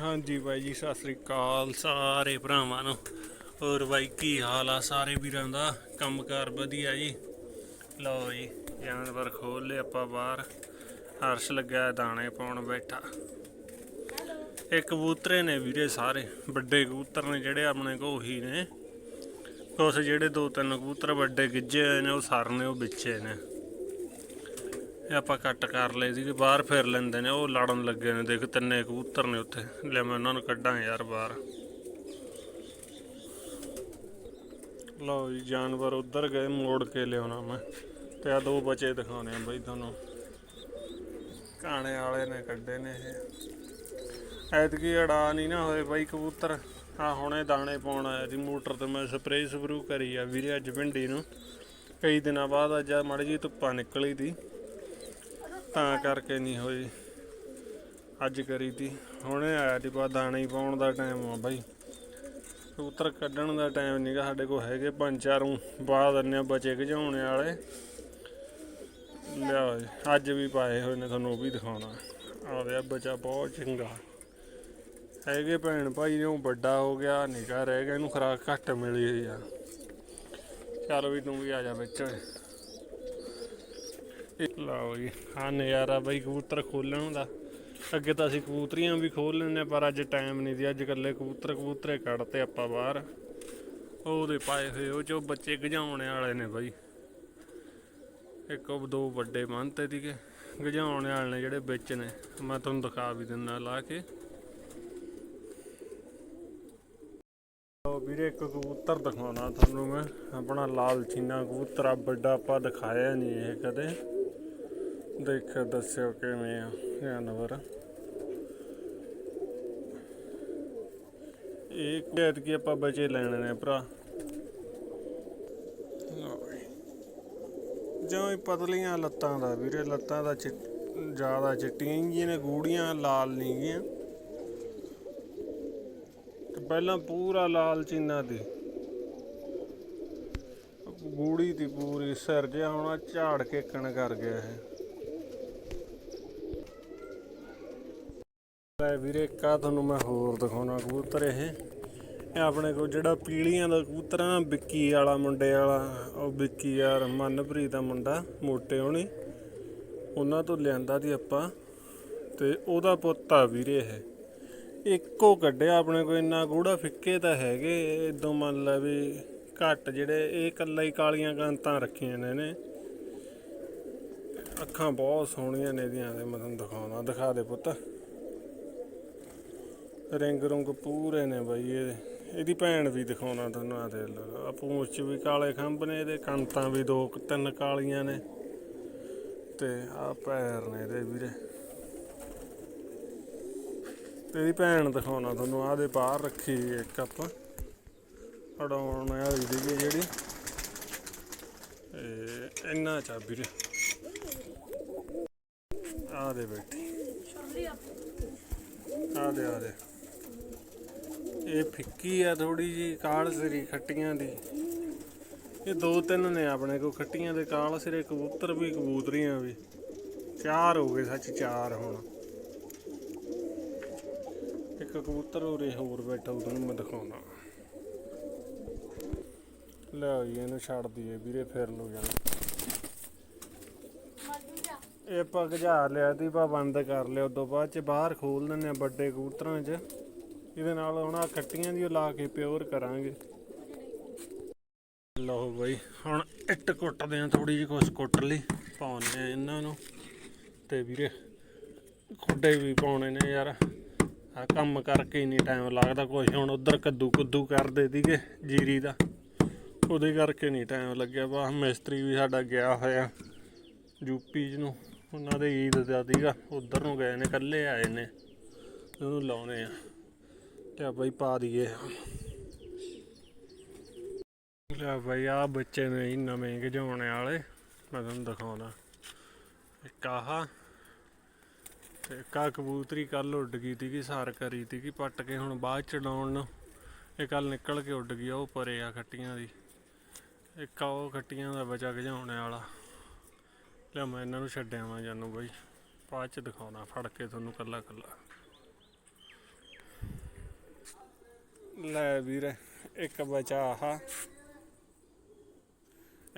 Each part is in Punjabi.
ਹਾਂਜੀ ਬਾਈ ਜੀ, ਸਤਿ ਸ੍ਰੀ ਅਕਾਲ ਸਾਰੇ ਭਰਾਵਾਂ ਨੂੰ। ਹੋਰ ਬਾਈ, ਕੀ ਹਾਲ ਆ ਸਾਰੇ ਵੀਰਾਂ ਦਾ? ਕੰਮਕਾਰ ਵਧੀਆ ਜੀ? ਲਓ ਜੀ, ਜਾਨਵਰ ਖੋਲ ਲਏ ਆਪਾਂ ਬਾਹਰ। ਹਰਸ਼ ਲੱਗਿਆ ਦਾਣੇ ਪਾਉਣ ਬੈਠਾ। ਇਹ ਕਬੂਤਰੇ ਨੇ ਵੀਰੇ ਸਾਰੇ, ਵੱਡੇ ਕਬੂਤਰ ਨੇ ਜਿਹੜੇ ਆਪਣੇ ਕੋ ਉਹੀ ਨੇ। ਕੁਛ ਜਿਹੜੇ ਦੋ ਤਿੰਨ ਕਬੂਤਰ ਵੱਡੇ ਗਿੱਜੇ ਹੋਏ ਨੇ, ਉਹ ਸਰ ਨੇ, ਉਹ ਵਿੱਚੇ ਨੇ। ਇਹ ਆਪਾਂ ਕੱਟ ਕਰ ਲਏ ਸੀਗੇ, ਬਾਹਰ ਫਿਰ ਲੈਂਦੇ ਨੇ, ਉਹ ਲੜਨ ਲੱਗੇ ਨੇ, ਦੇਖ ਤਿੰਨੇ ਕਬੂਤਰ ਨੇ ਉੱਥੇ। ਲੈ ਮੈਂ ਉਹਨਾਂ ਨੂੰ ਕੱਢਾਂ ਯਾਰ ਬਾਹਰ। ਲਓ ਜੀ, ਜਾਨਵਰ ਉੱਧਰ ਗਏ, ਮੋੜ ਕੇ ਲਿਆਉਣਾ ਮੈਂ। ਤੇ ਆ ਦੋ ਬਚੇ ਦਿਖਾਉਣੇ ਆ ਬਈ ਤੁਹਾਨੂੰ। ਕਾਣੇ ਵਾਲੇ ਨੇ ਕੱਢੇ ਨੇ ਇਹ। ਐਤਕੀ ਅੜਾ ਨਹੀਂ ਨਾ ਹੋਏ ਬਾਈ ਕਬੂਤਰ। ਆ ਹੁਣੇ ਦਾਣੇ ਪਾਉਣ ਆਇਆ ਸੀ ਮੋਟਰ ਤੇ, ਮੈਂ ਸਪਰੇਅ ਸਪਰੂ ਕਰੀ ਆ ਵੀਰੇ ਅੱਜ ਭਿੰਡੀ ਨੂੰ। ਕਈ ਦਿਨਾਂ ਬਾਅਦ ਅੱਜ ਮਾੜੀ ਜੀ ਧੁੱਪਾਂ ਨਿਕਲੀ ਤੀ ਤਾਂ ਕਰਕੇ ਨਹੀਂ ਹੋਈ। ਅੱਜ ਕਰੀ ਤੀ। ਹੁਣੇ ਆਇਆ ਤੀ ਬਾ ਦਾਣੇ ਹੀ ਪਾਉਣ ਦਾ ਟਾਈਮ ਆ ਬਾਈ। ਕਬੂਤਰ ਕੱਢਣ ਦਾ ਟਾਈਮ ਨਹੀਂਗਾ ਸਾਡੇ ਕੋਲ ਹੈਗੇ ਪੰਜ ਚਾਰ ਊਂ ਬਾਅਦ ਅੰਨੇ ਬਚੇ ਗਜਾਉਣੇ ਵਾਲੇ। ਲਿਆ ਜੀ, ਅੱਜ ਵੀ ਪਾਏ ਹੋਏ ਨੇ ਤੁਹਾਨੂੰ ਉਹ ਵੀ ਦਿਖਾਉਣਾ। ਆਵੇ ਬਚਾ ਬਹੁਤ ਚੰਗਾ। ਹੈਗੇ ਭੈਣ ਭਾਈ ਨੇ ਵੱਡਾ ਹੋ ਗਿਆ ਨਿਕਾ ਰਹਿ ਗਿਆ ਇਹਨੂੰ ਖਰਾਕ ਘੱਟ ਮਿਲੀ ਹੋਈ ਆ। ਚੱਲ ਵੀ ਤੂੰ ਵੀ ਆ ਜਾ ਵਿੱਚ। ਇਹ ਲਓ ਜੀ ਹਾਂ ਨਜ਼ਾਰਾ ਬਈ ਕਬੂਤਰ ਖੋਲਣ ਦਾ। ਅੱਗੇ ਤਾਂ ਅਸੀਂ ਕਬੂਤਰੀਆਂ ਵੀ ਖੋਲ ਲੈਂਦੇ ਹਾਂ, ਪਰ ਅੱਜ ਟਾਈਮ ਨਹੀਂ ਦੀ ਅੱਜ ਇਕੱਲੇ ਕਬੂਤਰ ਕਬੂਤਰੇ ਕੱਢਤੇ ਆਪਾਂ ਬਾਹਰ। ਉਹਦੇ ਪਾਏ ਹੋਏ ਉਹ ਚੋਂ ਬੱਚੇ ਗਜਾਉਣ ਵਾਲੇ ਨੇ ਬਾਈ। ਇੱਕ ਉਹ ਦੋ ਵੱਡੇ ਮੰਨਤੇ ਸੀਗੇ ਗਜਾਉਣ ਵਾਲੇ ਨੇ ਜਿਹੜੇ ਵਿੱਚ ਨੇ। ਮੈਂ ਤੁਹਾਨੂੰ ਦਿਖਾ ਵੀ ਦਿੰਦਾ ਲਾ ਕੇ। ਵੀਰੇ ਇੱਕ ਕਬੂਤਰ ਦਿਖਾਉਣਾ ਤੁਹਾਨੂੰ ਮੈਂ। ਆਪਣਾ ਲਾਲ ਚੀਨਾ ਕਬੂਤਰ ਆ ਵੱਡਾ ਆਪਾਂ ਦਿਖਾਇਆ ਨਹੀਂ ਇਹ ਕਦੇ। ਦੇਖਿਆ ਦੱਸਿਓ ਕਿਵੇਂ ਆ, ਜਾਨਵਰ। ਇਹ ਕੈਦ ਕੀ ਆਪਾਂ ਬਚੇ ਲੈਣੇ ਨੇ ਭਰਾ। ਲਓ ਪਤਲੀਆਂ ਲੱਤਾਂ ਦਾ ਵੀਰੇ, ਲੱਤਾਂ ਦਾ ਜ਼ਿਆਦਾ ਚਿੱਟੀਆਂ ਹੀ ਨੇ, ਗੂੜੀਆਂ ਲਾਲ ਨਹੀਂ ਗੀਆਂ ਪਹਿਲਾਂ ਪੂਰਾ ਲਾਲ ਚੀਨਾ ਦੀ ਗੂੜੀ ਦੀ ਪੂਰੀ ਸਿਰ ਜਿਹਾ ਹੋਣਾ, ਝਾੜ ਕੇ ਕਣ ਕਰ ਗਿਆ ਇਹ। ਲੈ ਵੀਰੇ ਕਾ ਤੁਹਾਨੂੰ ਮੈਂ ਹੋਰ ਦਿਖਾਉਣਾ ਕਬੂਤਰ ਇਹ। ਇਹ ਆਪਣੇ ਕੋਲ ਜਿਹੜਾ ਪੀਲੀਆਂ ਦਾ ਕਬੂਤਰ ਆ, ਵਿੱਕੀ ਵਾਲਾ ਮੁੰਡੇ ਵਾਲਾ, ਉਹ ਵਿੱਕੀ ਯਾਰ ਮਨਪ੍ਰੀਤ ਦਾ ਮੁੰਡਾ, ਮੋਟੇ ਹੋਣੀ। ਉਹਨਾਂ ਤੋਂ ਲਿਆਂਦਾ ਦੀ ਆਪਾਂ, ਤੇ ਉਹਦਾ ਪੁੱਤ ਆ ਵੀਰੇ ਇਹ। ਇੱਕੋ ਕੱਢਿਆ ਆਪਣੇ ਕੋਲ, ਇੰਨਾ ਗੂੜਾ ਫਿੱਕੇ ਤਾਂ ਹੈਗੇ। ਇਦੋਂ ਮੰਨ ਲੈ ਵੀ ਘੱਟ ਜਿਹੜੇ, ਇਹ ਕੱਲਾ ਹੀ ਕਾਲੀਆਂ ਕਾਂਤਾਂ ਰੱਖੀਆਂ ਨੇ ਨੇ ਅੱਖਾਂ ਬਹੁਤ ਸੋਹਣੀਆਂ ਨੇ ਇਹਦੀਆਂ ਤੇ ਮੈਂ ਤੁਹਾਨੂੰ ਦਿਖਾਉਣਾ, ਦਿਖਾ ਦੇ ਪੁੱਤ। ਰਿੰਗ ਰੁੰਗ ਪੂਰੇ ਨੇ ਬਾਈ, ਇਹ ਇਹਦੀ ਭੈਣ ਵੀ ਦਿਖਾਉਣਾ ਤੁਹਾਨੂੰ ਆ ਦੇ ਆ ਪੂੰਛ ਵੀ ਕਾਲੇ ਖੰਭ ਨੇ ਇਹਦੇ ਕੰਤਾਂ ਵੀ ਦੋ ਤਿੰਨ ਕਾਲੀਆਂ ਨੇ। ਤੇ ਆ ਪੈਰ ਨੇ ਇਹਦੇ ਵੀਰੇ। ਤੇ ਇਹਦੀ ਭੈਣ ਦਿਖਾਉਣਾ ਤੁਹਾਨੂੰ, ਆਹ ਦੇ ਬਾਹਰ ਰੱਖੀ ਇੱਕ ਆਪਾਂ ਅੜਾਉਣ ਵਾਲੀ ਦੀ ਜਿਹੜੀ। ਇਹ ਇੰਨਾ ਚਾ ਵੀਰੇ। ਆ ਦੇ ਬੈਠੀ। ਆ ਦੇ ਆ ਦੇ। ਇਹ ਫਿੱਕੀ ਆ ਥੋੜੀ ਜੀ ਕਾਲ ਸਰੀ ਖੱਟੀਆਂ ਦੀ। ਇਹ ਦੋ ਤਿੰਨ ਨੇ ਆਪਣੇ ਕੋ ਖੱਟੀਆਂ ਦੇ, ਕਾਲ ਸਿਰੇ ਕਬੂਤਰ ਵੀ, ਕਬੂਤਰੀਆਂ ਵੀ। ਚਾਰ ਹੋ ਗਏ, ਸੱਚ ਚਾਰ ਹੁਣ। ਇੱਕ ਕਬੂਤਰ ਉਰੇ ਹੋਰ ਬੈਠਾ ਉਹਨੂੰ ਮੈਂ ਦਿਖਾਉਣਾ। ਲੈ ਜੀ, ਇਹਨੂੰ ਛੱਡ ਦਈਏ ਵੀਰੇ, ਫੇਰ ਲੋ ਜਾਣਾ। ਇਹ ਆਪਾਂ ਗਜਾ ਲਿਆ ਤੀ ਪਾ ਬੰਦ ਕਰ ਲਿਆ, ਉਦੋਂ ਬਾਅਦ ਚ ਬਾਹਰ ਖੋਲ ਦਿੰਦੇ ਆ ਵੱਡੇ ਕਬੂਤਰਾਂ 'ਚ। ਇਹਦੇ ਨਾਲ ਹੁਣ ਆ ਕੱਟੀਆਂ ਦੀ ਲਾ ਕੇ ਪਿਓਰ ਕਰਾਂਗੇ। ਲਓ ਬਈ, ਹੁਣ ਇੱਟ ਕੁੱਟਦੇ ਆ ਥੋੜੀ ਜਿਹੀ ਕੁਛ ਕੁੱਟ ਲਈ ਪਾਉਣੇ ਆ ਇਹਨਾਂ ਨੂੰ। ਤੇ ਵੀਰੇ, ਖੁੱਡੇ ਵੀ ਪਾਉਣੇ ਨੇ ਯਾਰ। ਆ ਕੰਮ ਕਰਕੇ ਹੀ ਨਹੀਂ ਟਾਈਮ ਲੱਗਦਾ ਕੁਛ। ਹੁਣ ਉਧਰ ਕੱਦੂ ਕੁੱਦੂ ਕਰਦੇ ਸੀਗੇ ਜੀਰੀ ਦਾ। ਉਹਦੇ ਕਰਕੇ ਨਹੀਂ ਟਾਈਮ ਲੱਗਿਆ। ਬਾ ਮਿਸਤਰੀ ਵੀ ਸਾਡਾ ਗਿਆ ਹੋਇਆ ਯੂਪੀ ਚ ਨੂੰ। ਉਹਨਾਂ ਦੇ ਈਦ ਦਾ ਸੀਗਾ। ਉਧਰ ਨੂੰ ਗਏ ਨੇ, ਇਕੱਲੇ ਆਏ ਨੇ। ਉਹਨੂੰ ਲਾਉਣੇ ਆ। ਤੇ ਬਈ ਪਾ ਦਈਏ। ਲੈ ਬਈ ਆ ਬੱਚੇ ਨੇ ਜੀ ਨਵੇਂ ਗਜਾਉਣੇ ਵਾਲੇ। ਮੈਂ ਤੁਹਾਨੂੰ ਦਿਖਾਉਣਾ। ਇੱਕ ਆਹ ਤੇ ਕਾ ਕਬੂਤਰੀ ਕੱਲ ਉੱਡ ਗਈ ਤੀ ਕਿ ਸਾਰ ਕਰੀ ਤੀ ਕਿ ਪੱਟ ਕੇ ਹੁਣ ਬਾਅਦ ਚ ਡਾਉਣ ਨੂੰ। ਇਹ ਕੱਲ ਨਿਕਲ ਕੇ ਉੱਡ ਗਈ ਆ, ਉਹ ਪਰੇ ਆ ਖੱਟੀਆਂ ਦੀ। ਇੱਕ ਆ ਉਹ ਖੱਟੀਆਂ ਦਾ ਬਚਾ ਗਜਾਉਣੇ ਵਾਲਾ। ਲੈ ਮੈਂ ਇਹਨਾਂ ਨੂੰ ਛੱਡਿਆ ਵਾਂ ਜਾਨੂੰ ਬਾਈ। ਬਾਅਦ ਚ ਦਿਖਾਉਣਾ ਫੜ ਕੇ ਤੁਹਾਨੂੰ ਕੱਲਾ ਕੱਲਾ ਲੈ ਵੀਰ ਇੱਕ ਬਚਾ ਆਹ।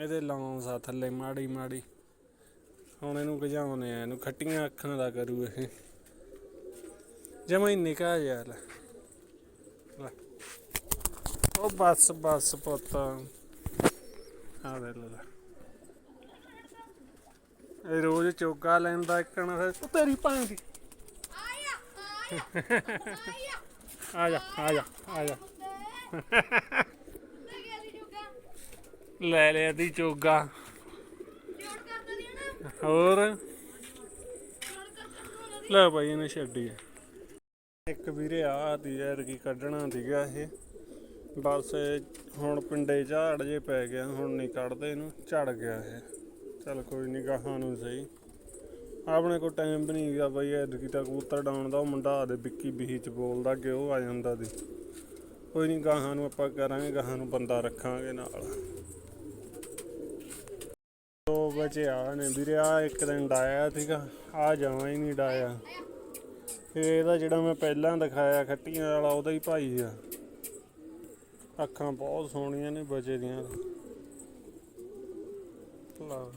ਇਹਦੇ ਲੌਂਸ ਆ ਥੱਲੇ ਮਾੜੀ ਮਾੜੀ। ਹੁਣ ਇਹਨੂੰ ਗਜਾਉਨੇ ਆ ਇਹਨੂੰ ਖੱਟੀਆਂ ਅੱਖਾਂ ਦਾ ਕਰੂ ਇਹ। ਜਮਾ ਹੀ ਨਿਕਾ ਲੈ। ਉਹ ਬਸ ਬਸ ਪੁੱਤ। ਆ ਦੇ ਲੈ ਲੈ। ਇਹ ਰੋਜ਼ ਚੋਗਾ ਲੈਂਦਾ ਇੱਕਣ ਫਿਰ। ਤੇਰੀ ਭੈਣ ਦੀ। ਆ ਜਾ ਆ ਜਾ ਆ ਜਾ। ਲੈ ਲਿਆ ਦੀ ਚੋਗਾ। ਹੋਰ? ਲੈ ਭਾਈ ਇਹਨੇ ਛੱਡੀ ਇੱਕ ਵੀਰੇ ਆ ਦੀ ਯਾਰ ਕੀ ਕੱਢਣਾ ਸੀਗਾ ਇਹ। ਬਸ ਹੁਣ ਪਿੰਡੇ ਝਾੜ ਜੇ ਪੈ ਗਿਆ, ਹੁਣ ਨਹੀਂ ਕੱਢਦੇ ਇਹਨੂੰ, ਝੜ ਗਿਆ ਇਹ। ਚੱਲ ਕੋਈ ਨਹੀਂ ਗਾਹਾਂ ਨੂੰ ਸਹੀ। ਆਪਣੇ ਕੋਲ ਟਾਈਮ ਵੀ ਨਹੀਂ ਗਿਆ ਬਈ ਐਤਕੀ ਤਾਂ ਕਬੂਤਰ ਡਾਉਣ ਦਾ, ਉਹ ਮੁੰਡਾ ਆਦੇ ਵਿੱਕੀ ਬੀਹੀ ਚ ਬੋਲਦਾ ਕਿ ਉਹ ਆ ਜਾਂਦਾ ਦੀ। ਕੋਈ ਨਹੀਂ ਗਾਹਾਂ ਨੂੰ ਆਪਾਂ ਕਰਾਂਗੇ, ਗਾਹਾਂ ਨੂੰ ਬੰਦਾ ਰੱਖਾਂਗੇ ਨਾਲ। ਦੋ ਵਜੇ ਨੇ ਵੀਰੇ ਆ ਇੱਕ ਦਿਨ ਡਾਇਆ ਸੀਗਾ ਆ ਜਾਵਾਂ ਹੀ ਨਹੀਂ ਡਾਇਆ। ਇਹ ਇਹਦਾ ਜਿਹੜਾ ਮੈਂ ਪਹਿਲਾਂ ਦਿਖਾਇਆ, ਖੱਟੀਆਂ ਵਾਲਾ, ਉਹਦਾ ਹੀ ਭਾਈ ਆ। ਅੱਖਾਂ ਬਹੁਤ ਸੋਹਣੀਆਂ ਨੇ ਬਚੇ ਦੀਆਂ। ਲਓ।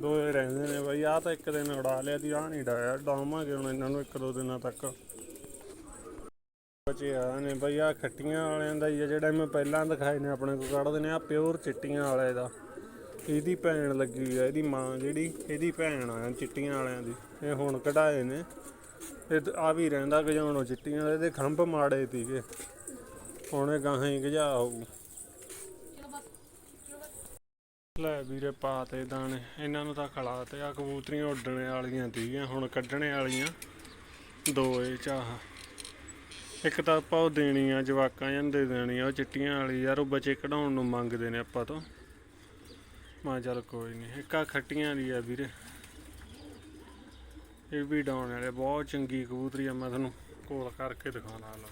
ਦੋਏ ਰਹਿੰਦੇ ਨੇ ਬਾਈ ਆ ਤਾਂ ਇੱਕ ਦਿਨ ਉਡਾ ਲਿਆ ਦੀ ਆ ਨਹੀਂ ਡਾਇਆ ਡਾਵਾਂਗੇ ਹੁਣ ਇਹਨਾਂ ਨੂੰ ਇੱਕ ਦੋ ਦਿਨਾਂ ਤੱਕ। ਬਚੇ ਆ ਨੇ ਬਈ ਆ ਖੱਟੀਆਂ ਵਾਲਿਆਂ ਦਾ ਹੀ ਆ, ਜਿਹੜਾ ਮੈਂ ਪਹਿਲਾਂ ਦਿਖਾਏ ਨੇ ਆਪਣੇ ਕੋਲ ਕੱਢਦੇ ਨੇ ਆ ਪਿਓਰ ਚਿੱਟੀਆਂ ਵਾਲੇ ਦਾ। ਇਹਦੀ ਭੈਣ ਲੱਗੀ ਹੋਈ ਆ, ਇਹਦੀ ਮਾਂ ਜਿਹੜੀ, ਇਹਦੀ ਭੈਣ ਆ ਚਿੱਟੀਆਂ ਵਾਲਿਆਂ ਦੀ। ਇਹ ਹੁਣ ਕਢਾਏ ਨੇ। ਇਹ ਆ ਵੀ ਰਹਿੰਦਾ ਗਜਾਉਣੋਂ ਚਿੱਟੀਆਂ ਵਾਲੇ ਦੇ ਖੰਭ ਮਾੜੇ ਸੀਗੇ। ਹੁਣ ਇਹ ਗਾਹਾਂ ਹੀ ਗਜਾ ਹੋਊ ਲੈ ਵੀਰੇ ਪਾ ਤੇ ਦਾਣੇ। ਇਹਨਾਂ ਨੂੰ ਤਾਂ ਖਲਾ ਤੇ ਆ ਕਬੂਤਰੀਆਂ ਉੱਡਣੇ ਵਾਲੀਆਂ ਤੀਆਂ ਹੁਣ ਕੱਢਣੇ ਵਾਲੀਆਂ। ਦੋ ਇਹ ਚਾਹ। ਇੱਕ ਤਾਂ ਆਪਾਂ ਉਹ ਦੇਣੀ ਆ ਜਵਾਕਾਂ ਜਾਂਦੇ ਦੇਣੀ ਆ ਉਹ ਚਿੱਟੀਆਂ ਵਾਲੀ ਯਾਰ, ਉਹ ਬੱਚੇ ਕਢਾਉਣ ਨੂੰ ਮੰਗਦੇ ਨੇ ਆਪਾਂ ਤੋਂ। ਮਾ ਚੱਲ ਕੋਈ ਨਹੀਂ ਇੱਕ ਆ ਖੱਟੀਆਂ ਦੀ ਆ ਵੀਰੇ। ਇਹ ਵੀ ਡਾਉਣ ਵਾਲੇ ਬਹੁਤ ਚੰਗੀ ਕਬੂਤਰੀ ਆ, ਮੈਂ ਤੁਹਾਨੂੰ ਕੋਲ ਕਰਕੇ ਦਿਖਾਉਣਾ। ਲਾ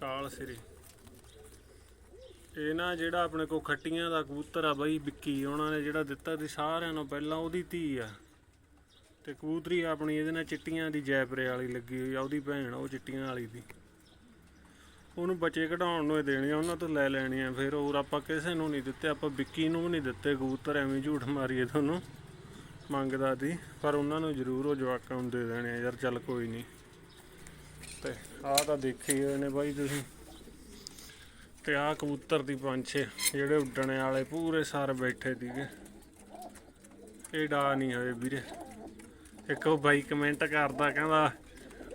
ਕਾਲ ਸ੍ਰੀ। ਇਹ ਨਾ ਜਿਹੜਾ ਆਪਣੇ ਕੋ ਖੱਟੀਆਂ ਦਾ ਕਬੂਤਰ ਆ ਬਾਈ, ਵਿੱਕੀ, ਉਹਨਾਂ ਨੇ ਜਿਹੜਾ ਦਿੱਤਾ ਸੀ ਸਾਰਿਆਂ ਨੂੰ ਪਹਿਲਾਂ ਉਹਦੀ ਧੀ ਆ। ਤੇ ਕਬੂਤਰੀ ਆਪਣੀ ਇਹਦੇ ਨਾਲ ਚਿੱਟੀਆਂ ਦੀ ਜੈਪਰੇ ਵਾਲੀ ਲੱਗੀ ਹੋਈ ਆ, ਉਹਦੀ ਭੈਣ ਉਹ ਚਿੱਟੀਆਂ ਵਾਲੀ ਦੀ। ਉਹਨੂੰ ਬੱਚੇ ਕਢਾਉਣ ਨੂੰ ਇਹ ਦੇਣੀਆਂ, ਉਹਨਾਂ ਤੋਂ ਲੈ ਲੈਣੀਆਂ, ਫਿਰ ਹੋਰ ਆਪਾਂ ਕਿਸੇ ਨੂੰ ਨਹੀਂ ਦਿੱਤੇ, ਆਪਾਂ ਵਿੱਕੀ ਨੂੰ ਵੀ ਨਹੀਂ ਦਿੱਤੇ, ਕਬੂਤਰ ਐਵੇਂ ਝੂਠ ਮਾਰੀਏ ਤੁਹਾਨੂੰ ਮੰਗਦਾ ਸੀ, ਪਰ ਉਹਨਾਂ ਨੂੰ ਜ਼ਰੂਰ ਉਹ ਜਵਾਕਾਂ ਨੂੰ ਦੇ ਦੇਣੇ ਆ, ਯਾਰ ਚੱਲ ਕੋਈ ਨਹੀਂ। ਤੇ ਆਹ ਤਾਂ ਦੇਖੀ ਹੋਏ ਨੇ ਬਾਈ ਤੁਸੀਂ। ਤੇ ਆਹ ਕਬੂਤਰ ਦੀ ਪੰਛੇ, ਜਿਹੜੇ ਉੱਡਣੇ ਵਾਲੇ ਪੂਰੇ ਸਾਰ ਬੈਠੇ ਸੀਗੇ। ਇਹ ਡਾ ਨਹੀਂ ਹੋਏ ਵੀਰੇ। ਇੱਕ ਉਹ ਬਾਈ ਕਮੈਂਟ ਕਰਦਾ, ਕਹਿੰਦਾ,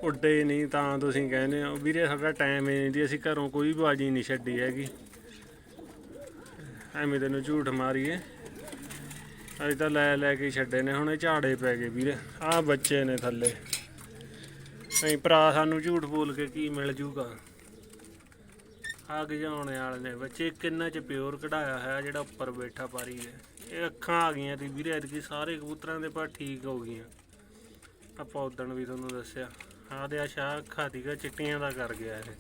ਉੱਡੇ ਨਹੀਂ ਤਾਂ ਤੁਸੀਂ ਕਹਿੰਦੇ ਹੋ। ਵੀਰੇ, ਸਾਡਾ ਟਾਈਮ ਹੀ ਨਹੀਂ ਦੀ ਅਸੀਂ ਘਰੋਂ ਕੋਈ ਬਾਜੀ ਨਹੀਂ ਛੱਡੀ ਹੈਗੀ। ਐਵੇਂ ਤੈਨੂੰ ਝੂਠ ਮਾਰੀਏ। ਅਸੀਂ ਤਾਂ ਲੈ ਲੈ ਕੇ ਛੱਡੇ ਨੇ, ਹੁਣ ਇਹ ਝਾੜੇ ਪੈ ਗਏ ਵੀਰੇ। ਆਹ ਬੱਚੇ ਨੇ ਥੱਲੇ। ਨਹੀਂ ਭਰਾ ਸਾਨੂੰ ਝੂਠ ਬੋਲ ਕੇ ਕੀ ਮਿਲ ਜੂਗਾ? ਆ ਗਜਾਉਣੇ ਵਾਲੇ ਨੇ। ਬੱਚੇ ਕਿੰਨਾ ਚ ਪਿਓਰ ਕਢਾਇਆ ਹੋਇਆ ਜਿਹੜਾ ਉੱਪਰ ਬੈਠਾ ਪਾਰੀ ਹੈ। ਇਹ ਅੱਖਾਂ ਆ ਗਈਆਂ ਤੇ ਵੀਰੇ, ਐਤਕੀ ਸਾਰੇ ਕਬੂਤਰਾਂ ਦੇ ਪਰ ਠੀਕ ਹੋ ਗਈਆਂ। ਆਪਾਂ ਉਦਣ ਵੀ ਤੁਹਾਨੂੰ ਦੱਸਿਆ। ਹਾਂ ਦੇ ਆ ਸ਼ਾਹ ਅੱਖਾਂ ਦੀਗਾ ਚਿੱਟੀਆਂ ਦਾ ਕਰ ਗਿਆ ਇਹ।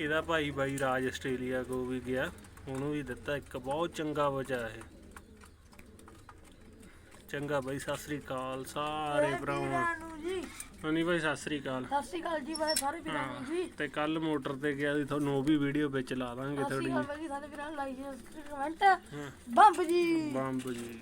ਇਹਦਾ ਭਾਈ ਬਾਈ ਰਾਜ ਆਸਟ੍ਰੇਲੀਆ ਕੋ ਵੀ ਗਿਆ। ਉਹਨੂੰ ਵੀ ਦਿੱਤਾ ਇੱਕ ਬਹੁਤ ਚੰਗਾ ਬਚਾ ਇਹ। ਚੰਗਾ ਬਾਈ ਸਤਿ ਸ੍ਰੀ ਅਕਾਲ ਸਾਰੇ ਭਰਾਵਾਂ। ਨੂੰ ਜੀ। ਹਾਂਜੀ ਬਾਈ ਸਤਿ ਸ੍ਰੀ ਅਕਾਲ। ਸਤਿ ਸ਼੍ਰੀ ਅਕਾਲ ਜੀ ਬਾਈ ਸਾਰੇ ਵੀਰਾਂ ਨੂੰ ਜੀ। ਤੇ ਕੱਲ ਮੋਟਰ ਤੇ ਗਿਆ ਸੀ ਤੁਹਾਨੂੰ ਉਹ ਵੀ ਵੀਡੀਓ ਵਿੱਚ ਲਾ ਦਾਂਗੇ ਸਤਿ ਥੋੜੀ ਸ਼੍ਰੀ ਅਕਾਲ ਬਾਈ ਸਾਰੇ ਵੀਰਾਂ ਨੂੰ ਲਾਈਕ ਜੀ ਕਮੈਂਟ ਬੰਬ ਜੀ। ਬੰਬ ਜੀ।